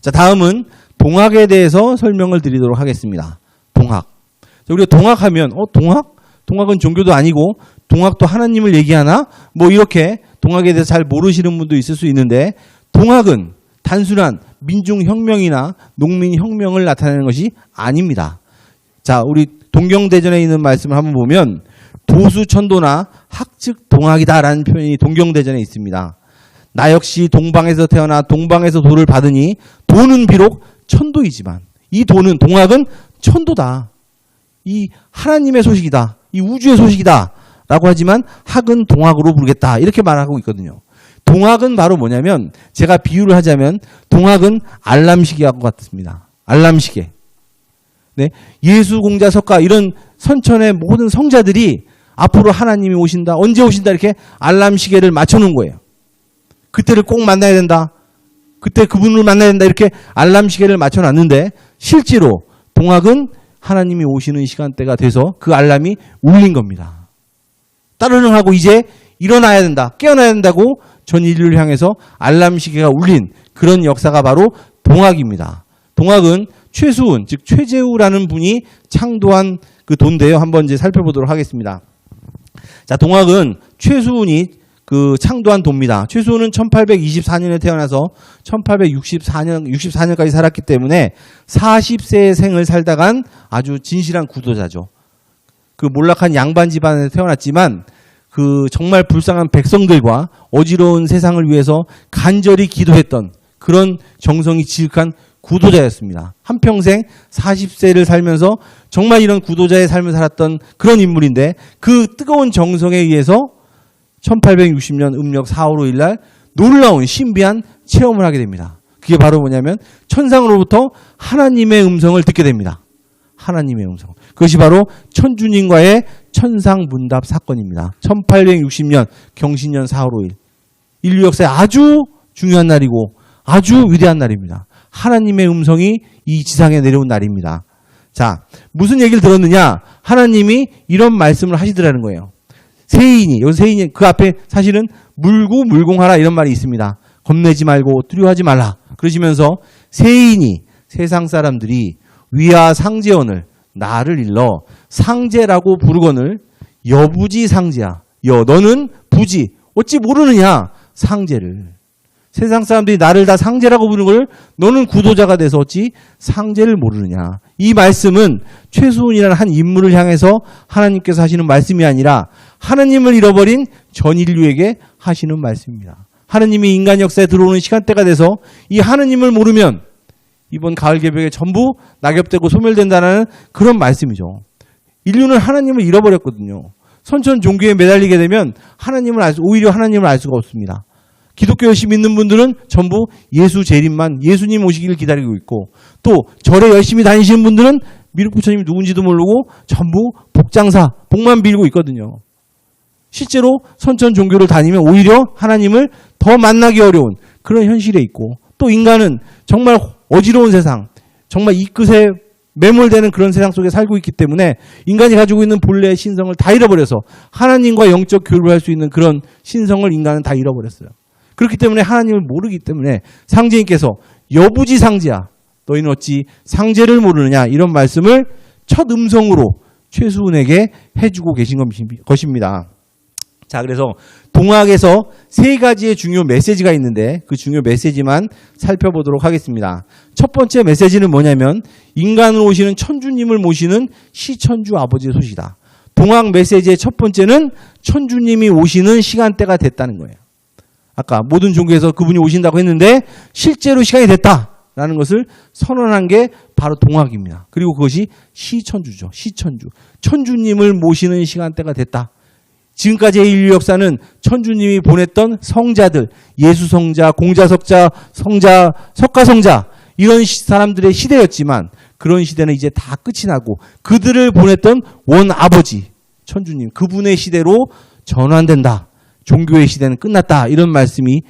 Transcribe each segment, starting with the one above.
자, 다음은 동학에 대해서 설명을 드리도록 하겠습니다. 동학. 자, 우리가 동학하면, 어, 동학? 동학은 종교도 아니고, 동학도 하나님을 얘기하나? 뭐 이렇게 동학에 대해서 잘 모르시는 분도 있을 수 있는데, 동학은 단순한 민중혁명이나 농민혁명을 나타내는 것이 아닙니다. 자, 우리 동경대전에 있는 말씀을 한번 보면, 도수천도나 학즉 동학이다라는 표현이 동경대전에 있습니다. 나 역시 동방에서 태어나 동방에서 도를 받으니 도는 비록 천도이지만 이 도는 동학은 천도다. 이 하나님의 소식이다. 이 우주의 소식이다. 라고 하지만 학은 동학으로 부르겠다. 이렇게 말하고 있거든요. 동학은 바로 뭐냐면 제가 비유를 하자면 동학은 알람시계하고 같습니다. 알람시계. 네. 예수 공자 석가 이런 선천의 모든 성자들이 앞으로 하나님이 오신다. 언제 오신다. 이렇게 알람시계를 맞춰 놓은 거예요. 그때를 꼭 만나야 된다. 그때 그분을 만나야 된다. 이렇게 알람 시계를 맞춰 놨는데 실제로 동학은 하나님이 오시는 시간대가 돼서 그 알람이 울린 겁니다. 따르릉 하고 이제 일어나야 된다. 깨어나야 된다고 전 인류를 향해서 알람 시계가 울린 그런 역사가 바로 동학입니다. 동학은 최수훈, 즉 최재우라는 분이 창도한 그 도인데요. 한번 이제 살펴보도록 하겠습니다. 자, 동학은 최수훈이 그 창도한 도입니다. 최수훈은 1824년에 태어나서 1864년 64년까지 살았기 때문에 40세의 생을 살다 간 아주 진실한 구도자죠. 그 몰락한 양반 집안에 태어났지만 그 정말 불쌍한 백성들과 어지러운 세상을 위해서 간절히 기도했던 그런 정성이 지극한 구도자였습니다. 한평생 40세를 살면서 정말 이런 구도자의 삶을 살았던 그런 인물인데 그 뜨거운 정성에 의해서 1860년 음력 4월 5일 날 놀라운 신비한 체험을 하게 됩니다. 그게 바로 뭐냐면 천상으로부터 하나님의 음성을 듣게 됩니다. 하나님의 음성. 그것이 바로 천주님과의 천상 문답 사건입니다. 1860년 경신년 4월 5일. 인류 역사에 아주 중요한 날이고 아주 위대한 날입니다. 하나님의 음성이 이 지상에 내려온 날입니다. 자, 무슨 얘기를 들었느냐? 하나님이 이런 말씀을 하시더라는 거예요. 세인이, 요 세인이 그 앞에 사실은 물고 물공하라 이런 말이 있습니다. 겁내지 말고 두려워하지 말라. 그러시면서 세인이 세상 사람들이 위아 상제원을 나를 일러 상제라고 부르거늘 여부지 상제야. 여 너는 부지 어찌 모르느냐 상제를 세상 사람들이 나를 다 상제라고 부르는 걸 너는 구도자가 돼서 어찌 상제를 모르느냐. 이 말씀은 최수훈이라는 한 인물을 향해서 하나님께서 하시는 말씀이 아니라 하나님을 잃어버린 전 인류에게 하시는 말씀입니다. 하나님이 인간 역사에 들어오는 시간대가 돼서 이 하나님을 모르면 이번 가을 개벽에 전부 낙엽되고 소멸된다는 그런 말씀이죠. 인류는 하나님을 잃어버렸거든요. 선천 종교에 매달리게 되면 하나님을 알 수, 오히려 하나님을 알 수가 없습니다. 기독교 열심히 믿는 분들은 전부 예수 재림만 예수님 오시기를 기다리고 있고 또 절에 열심히 다니시는 분들은 미륵 부처님이 누군지도 모르고 전부 복장사 복만 빌고 있거든요. 실제로 선천 종교를 다니면 오히려 하나님을 더 만나기 어려운 그런 현실에 있고 또 인간은 정말 어지러운 세상 정말 이 끝에 매몰되는 그런 세상 속에 살고 있기 때문에 인간이 가지고 있는 본래의 신성을 다 잃어버려서 하나님과 영적 교류를 할 수 있는 그런 신성을 인간은 다 잃어버렸어요. 그렇기 때문에 하나님을 모르기 때문에 상제님께서 여부지 상제야. 너희는 어찌 상제를 모르느냐. 이런 말씀을 첫 음성으로 최수훈에게 해주고 계신 것입니다. 자, 그래서 동학에서 세 가지의 중요 메시지가 있는데 그 중요 메시지만 살펴보도록 하겠습니다. 첫 번째 메시지는 뭐냐면 인간으로 오시는 천주님을 모시는 시천주 아버지의 소식이다. 동학 메시지의 첫 번째는 천주님이 오시는 시간대가 됐다는 거예요. 아까 모든 종교에서 그분이 오신다고 했는데 실제로 시간이 됐다라는 것을 선언한 게 바로 동학입니다. 그리고 그것이 시천주죠. 시천주. 천주님을 모시는 시간대가 됐다. 지금까지의 인류 역사는 천주님이 보냈던 성자들, 예수 성자, 공자 석자, 성자, 석가 성자 이런 사람들의 시대였지만 그런 시대는 이제 다 끝이 나고 그들을 보냈던 원 아버지 천주님 그분의 시대로 전환된다. 종교의 시대는 끝났다. 이런 말씀이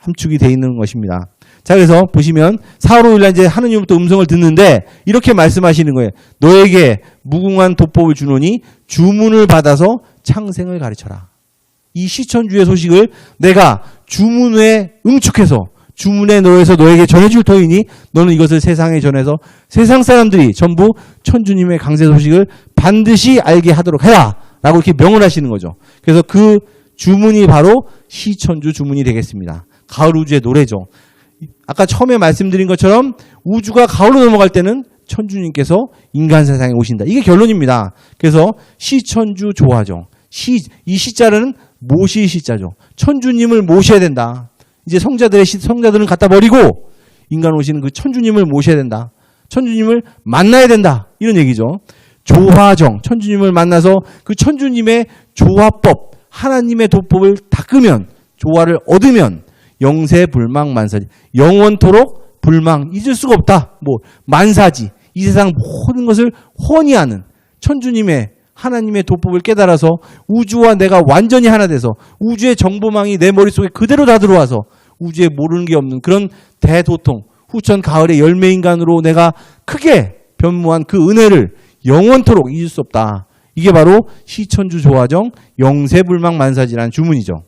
함축이 되어 있는 것입니다. 자, 그래서 보시면 4월 5일 날 이제 하느님부터 음성을 듣는데 이렇게 말씀하시는 거예요. 너에게 무궁한 도법을 주노니 주문을 받아서 창생을 가르쳐라. 이 시천주의 소식을 내가 주문에 응축해서 주문에 놓여서 너에게 전해줄 터이니 너는 이것을 세상에 전해서 세상 사람들이 전부 천주님의 강세 소식을 반드시 알게 하도록 해라. 라고 이렇게 명을 하시는 거죠. 그래서 그 주문이 바로 시천주 주문이 되겠습니다. 가을 우주의 노래죠. 아까 처음에 말씀드린 것처럼 우주가 가을로 넘어갈 때는 천주님께서 인간 세상에 오신다. 이게 결론입니다. 그래서 시천주 조화정. 시, 이 시자는 모시 시자죠. 천주님을 모셔야 된다. 이제 성자들의 시, 성자들은 갖다 버리고 인간 오시는 그 천주님을 모셔야 된다. 천주님을 만나야 된다. 이런 얘기죠. 조화정. 천주님을 만나서 그 천주님의 조화법, 하나님의 도법을 닦으면, 조화를 얻으면 영세 불망 만사지. 영원토록 불망 잊을 수가 없다. 뭐 만사지. 이 세상 모든 것을 훤히 하는 천주님의 하나님의 도법을 깨달아서 우주와 내가 완전히 하나 돼서 우주의 정보망이 내 머릿속에 그대로 다 들어와서 우주에 모르는 게 없는 그런 대도통 후천 가을의 열매 인간으로 내가 크게 변모한 그 은혜를 영원토록 잊을 수 없다. 이게 바로 시천주 조화정 영세불망 만사지라는 주문이죠.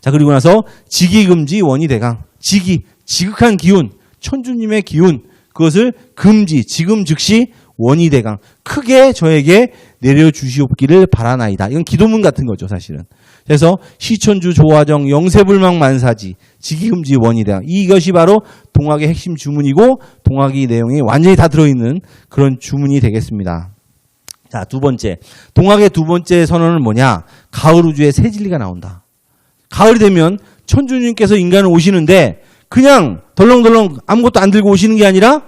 자 그리고 나서 지기금지 원이 대강 지기 지극한 기운 천주님의 기운 그것을 금지 지금 즉시 원이대강 크게 저에게 내려주시옵기를 바라나이다. 이건 기도문 같은 거죠 사실은. 그래서 시천주 조화정 영세불망 만사지 지기금지 원이대강 이것이 바로 동학의 핵심 주문이고 동학의 내용이 완전히 다 들어있는 그런 주문이 되겠습니다. 자 두 번째 동학의 두 번째 선언은 뭐냐 가을 우주의 새 진리가 나온다. 가을이 되면 천주님께서 인간을 오시는데 그냥 덜렁덜렁 아무것도 안 들고 오시는 게 아니라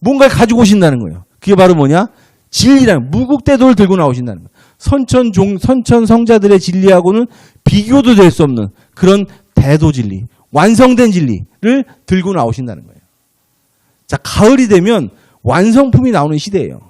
뭔가를 가지고 오신다는 거예요. 그게 바로 뭐냐? 진리라는 무국대도를 들고 나오신다는 거예요. 선천 종 선천 성자들의 진리하고는 비교도 될 수 없는 그런 대도 진리, 완성된 진리를 들고 나오신다는 거예요. 자, 가을이 되면 완성품이 나오는 시대예요.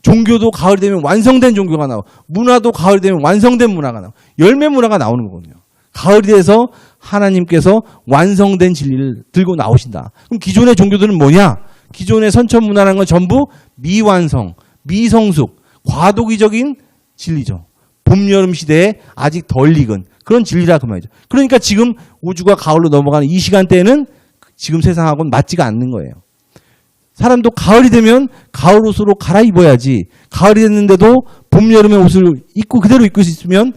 종교도 가을이 되면 완성된 종교가 나오고 문화도 가을이 되면 완성된 문화가 나오고 열매 문화가 나오는 거거든요. 가을이 돼서 하나님께서 완성된 진리를 들고 나오신다. 그럼 기존의 종교들은 뭐냐? 기존의 선천 문화라는 건 전부 미완성, 미성숙, 과도기적인 진리죠. 봄, 여름 시대에 아직 덜 익은 그런 진리라 그 말이죠. 그러니까 지금 우주가 가을로 넘어가는 이 시간대에는 지금 세상하고는 맞지가 않는 거예요. 사람도 가을이 되면 가을 옷으로 갈아입어야지. 가을이 됐는데도 봄, 여름의 옷을 입고 그대로 입고 있으면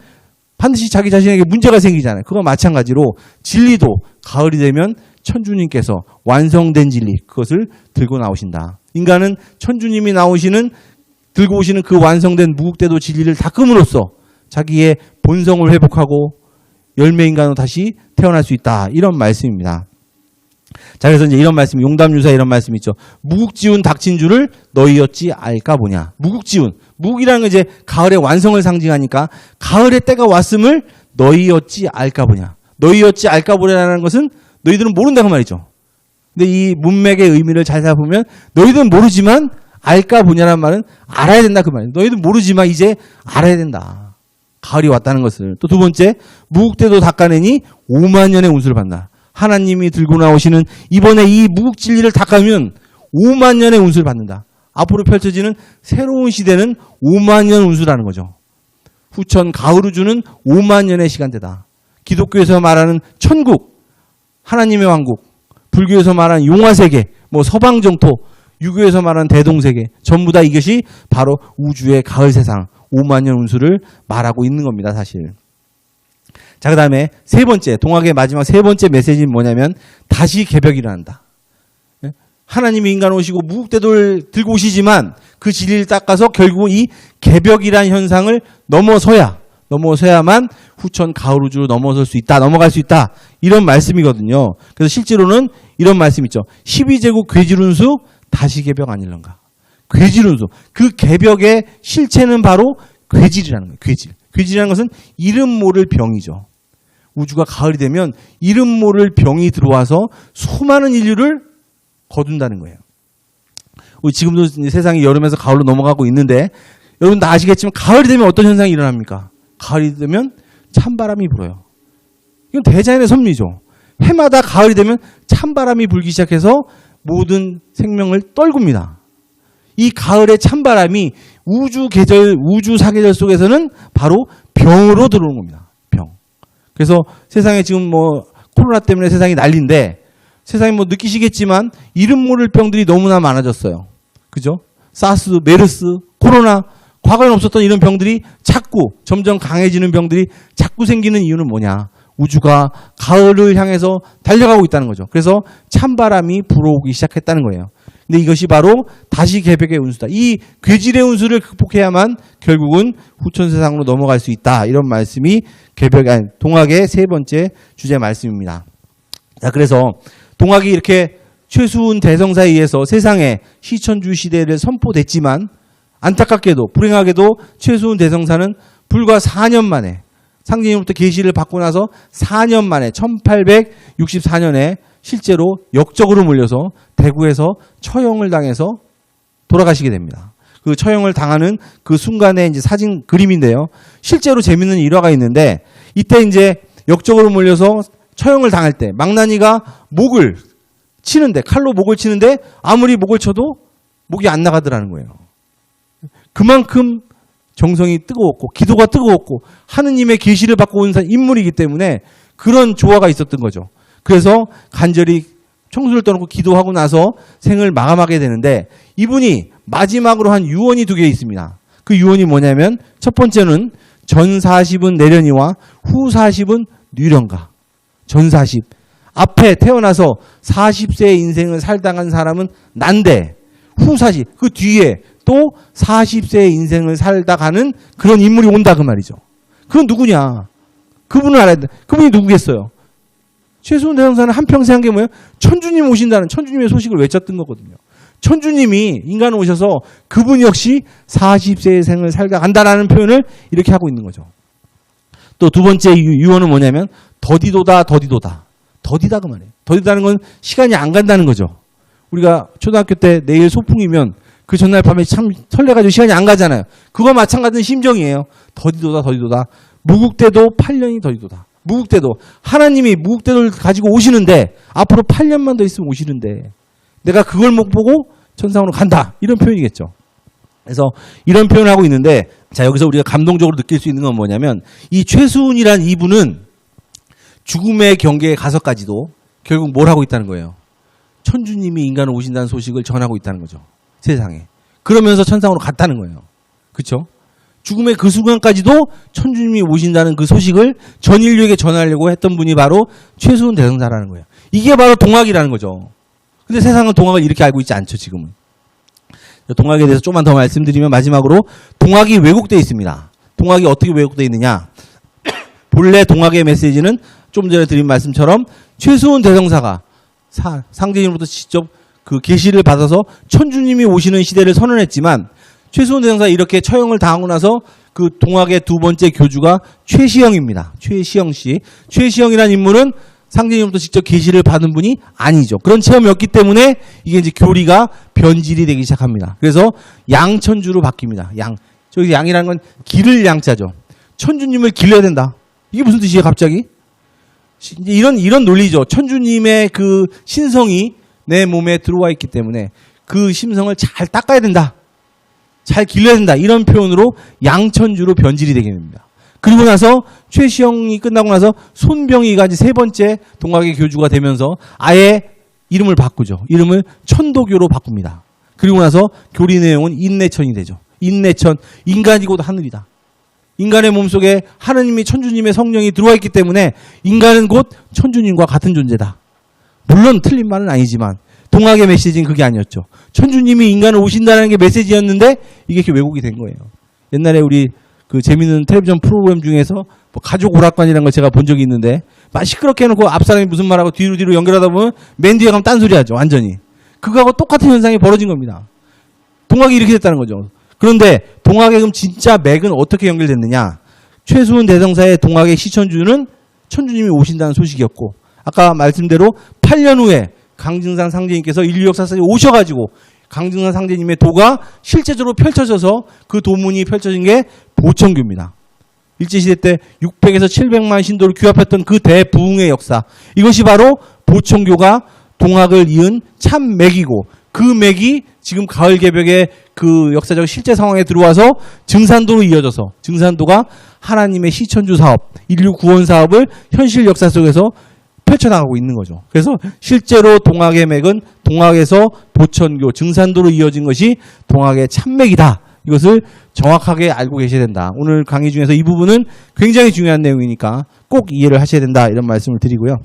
반드시 자기 자신에게 문제가 생기잖아요. 그거 마찬가지로 진리도 가을이 되면 천주님께서 완성된 진리 그것을 들고 나오신다. 인간은 천주님이 나오시는 들고 오시는 그 완성된 무국대도 진리를 닦음으로써 자기의 본성을 회복하고 열매 인간으로 다시 태어날 수 있다. 이런 말씀입니다. 자, 그래서 이제 이런 말씀, 용담유사 이런 말씀 있죠. 무국지운 닥친 줄을 너희였지 알까 보냐. 무국지운. 무국이라는 건 이제 가을의 완성을 상징하니까 가을의 때가 왔음을 너희였지 알까 보냐. 너희였지 알까 보냐라는 것은 너희들은 모른다 그 말이죠. 근데 이 문맥의 의미를 잘 살펴보면 너희들은 모르지만 알까 보냐라는 말은 알아야 된다 그 말이에요. 너희들 모르지만 이제 알아야 된다. 가을이 왔다는 것을. 또 두 번째, 무국대도 닦아내니 5만 년의 운수를 받나. 하나님이 들고 나오시는 이번에 이 무국 진리를 닦아면 5만 년의 운수를 받는다. 앞으로 펼쳐지는 새로운 시대는 5만 년 운수라는 거죠. 후천 가을 우주는 5만 년의 시간대다. 기독교에서 말하는 천국, 하나님의 왕국, 불교에서 말하는 용화세계, 뭐 서방정토, 유교에서 말하는 대동세계, 전부 다 이것이 바로 우주의 가을 세상, 5만 년 운수를 말하고 있는 겁니다, 사실. 자, 그 다음에 세 번째, 동학의 마지막 세 번째 메시지는 뭐냐면, 다시 개벽이 일어난다. 예? 하나님이 인간 오시고 무국대도를 들고 오시지만 그 진리를 닦아서 결국 이 개벽이란 현상을 넘어서야, 넘어서야만 후천 가을 우주로 넘어설 수 있다, 넘어갈 수 있다. 이런 말씀이거든요. 그래서 실제로는 이런 말씀 있죠. 12제국 괴질운수 다시 개벽 아닐런가. 괴질운수. 그 개벽의 실체는 바로 괴질이라는 거예요. 괴질. 괴질이라는 것은 이름 모를 병이죠. 우주가 가을이 되면 이름 모를 병이 들어와서 수많은 인류를 거둔다는 거예요. 우리 지금도 세상이 여름에서 가을로 넘어가고 있는데 여러분 다 아시겠지만 가을이 되면 어떤 현상이 일어납니까? 가을이 되면 찬바람이 불어요. 이건 대자연의 섭리죠. 해마다 가을이 되면 찬바람이 불기 시작해서 모든 생명을 떨굽니다. 이 가을의 찬바람이 우주 계절, 우주 사계절 속에서는 바로 병으로 들어오는 겁니다. 병. 그래서 세상에 지금 뭐 코로나 때문에 세상이 난리인데 세상이 뭐 느끼시겠지만 이름 모를 병들이 너무나 많아졌어요. 그죠? 사스, 메르스, 코로나 과거엔 없었던 이런 병들이 자꾸 점점 강해지는 병들이 자꾸 생기는 이유는 뭐냐? 우주가 가을을 향해서 달려가고 있다는 거죠. 그래서 찬바람이 불어오기 시작했다는 거예요. 근데 이것이 바로 다시 개벽의 운수다. 이 괴질의 운수를 극복해야만 결국은 후천 세상으로 넘어갈 수 있다. 이런 말씀이 개벽 아니 동학의 세 번째 주제 말씀입니다. 자, 그래서 동학이 이렇게 최수훈 대성사에 의해서 세상에 시천주 시대를 선포됐지만 안타깝게도 불행하게도 최수훈 대성사는 불과 4년 만에 상징으로부터 계시를 받고 나서 4년 만에 1864년에 실제로 역적으로 몰려서 대구에서 처형을 당해서 돌아가시게 됩니다. 그 처형을 당하는 그 순간의 이제 사진 그림인데요. 실제로 재밌는 일화가 있는데 이때 이제 역적으로 몰려서 처형을 당할 때 망나니가 목을 치는데 칼로 목을 치는데 아무리 목을 쳐도 목이 안 나가더라는 거예요. 그만큼 정성이 뜨거웠고 기도가 뜨거웠고 하느님의 계시를 받고 온 사- 인물이기 때문에 그런 조화가 있었던 거죠. 그래서 간절히 청수를 떠놓고 기도하고 나서 생을 마감하게 되는데 이분이 마지막으로 한 유언이 두 개 있습니다. 그 유언이 뭐냐면 첫 번째는 전 40은 내련이와 후 40은 뉘련가. 전 40. 앞에 태어나서 40세의 인생을 살다간 사람은 난데 후 40. 그 뒤에 또 40세의 인생을 살다 가는 그런 인물이 온다 그 말이죠. 그건 누구냐? 그분을 알아야 돼. 그분이 누구겠어요? 최수훈 대상사는 한평생 한 게 뭐예요? 천주님 오신다는 천주님의 소식을 외쳤던 거거든요. 천주님이 인간을 오셔서 그분 역시 40세의 생을 살다 간다라는 표현을 이렇게 하고 있는 거죠. 또 두 번째 유- 유언은 뭐냐면 더디도다 더디도다. 더디다 그 말이에요. 더디다는 건 시간이 안 간다는 거죠. 우리가 초등학교 때 내일 소풍이면 그 전날 밤에 참 설레가지고 시간이 안 가잖아요. 그거 마찬가지인 심정이에요. 더디도다 더디도다. 무국대도 8년이 더디도다. 무국대도 하나님이 무국대를 가지고 오시는데 앞으로 8년만 더 있으면 오시는데 내가 그걸 못 보고 천상으로 간다. 이런 표현이겠죠. 그래서 이런 표현을 하고 있는데 자 여기서 우리가 감동적으로 느낄 수 있는 건 뭐냐면 이 최수훈이란 이분은 죽음의 경계에 가서까지도 결국 뭘 하고 있다는 거예요. 천주님이 인간을 오신다는 소식을 전하고 있다는 거죠. 세상에. 그러면서 천상으로 갔다는 거예요. 그렇죠? 죽음의 그 순간까지도 천주님이 오신다는 그 소식을 전 인류에게 전하려고 했던 분이 바로 최수훈 대성사라는 거예요. 이게 바로 동학이라는 거죠. 근데 세상은 동학을 이렇게 알고 있지 않죠, 지금은. 동학에 대해서 조금만 더 말씀드리면 마지막으로 동학이 왜곡되어 있습니다. 동학이 어떻게 왜곡되어 있느냐? 본래 동학의 메시지는 좀 전에 드린 말씀처럼 최수훈 대성사가 사- 상제님으로부터 직접 그 계시를 받아서 천주님이 오시는 시대를 선언했지만 최수훈 대성사 이렇게 처형을 당하고 나서 그 동학의 두 번째 교주가 최시영입니다. 최시영 씨. 최시영이라는 인물은 상제님으로부터 직접 계시를 받은 분이 아니죠. 그런 체험이 없기 때문에 이게 이제 교리가 변질이 되기 시작합니다. 그래서 양천주로 바뀝니다. 양. 저기 양이라는 건 기를 양자죠. 천주님을 길러야 된다. 이게 무슨 뜻이에요, 갑자기? 이런 이런 논리죠. 천주님의 그 신성이 내 몸에 들어와 있기 때문에 그 심성을 잘 닦아야 된다. 잘 길러야 된다. 이런 표현으로 양천주로 변질이 되게 됩니다. 그리고 나서 최시영이 끝나고 나서 손병희가 이제 세 번째 동학의 교주가 되면서 아예 이름을 바꾸죠. 이름을 천도교로 바꿉니다. 그리고 나서 교리 내용은 인내천이 되죠. 인내천, 인간이고도 하늘이다. 인간의 몸속에 하느님이 천주님의 성령이 들어와 있기 때문에 인간은 곧 천주님과 같은 존재다. 물론 틀린 말은 아니지만 동학의 메시지는 그게 아니었죠. 천주님이 인간을 오신다는 게 메시지였는데 이게 이렇게 왜곡이 된 거예요. 옛날에 우리 그 재밌는 텔레비전 프로그램 중에서 뭐 가족 오락관이라는 걸 제가 본 적이 있는데 막 시끄럽게 해놓고 앞 사람이 무슨 말하고 뒤로 뒤로 연결하다 보면 맨 뒤에 가면 딴소리 하죠. 완전히. 그거하고 똑같은 현상이 벌어진 겁니다. 동학이 이렇게 됐다는 거죠. 그런데 동학의 그럼 진짜 맥은 어떻게 연결됐느냐? 최수훈 대성사의 동학의 시천주는 천주님이 오신다는 소식이었고 아까 말씀대로 8년 후에 강증산 상제님께서 인류 역사상에 오셔가지고 강증산 상제님의 도가 실제적으로 펼쳐져서 그 도문이 펼쳐진 게 보천교입니다. 일제시대 때 600에서 700만 신도를 규합했던 그 대부흥의 역사. 이것이 바로 보천교가 동학을 이은 참 맥이고 그 맥이 지금 가을 개벽의 그 역사적 실제 상황에 들어와서 증산도로 이어져서 증산도가 하나님의 시천주 사업, 인류 구원 사업을 현실 역사 속에서 펼쳐나가고 있는 거죠. 그래서 실제로 동학의 맥은 동학에서 보천교, 증산도로 이어진 것이 동학의 참맥이다. 이것을 정확하게 알고 계셔야 된다. 오늘 강의 중에서 이 부분은 굉장히 중요한 내용이니까 꼭 이해를 하셔야 된다. 이런 말씀을 드리고요.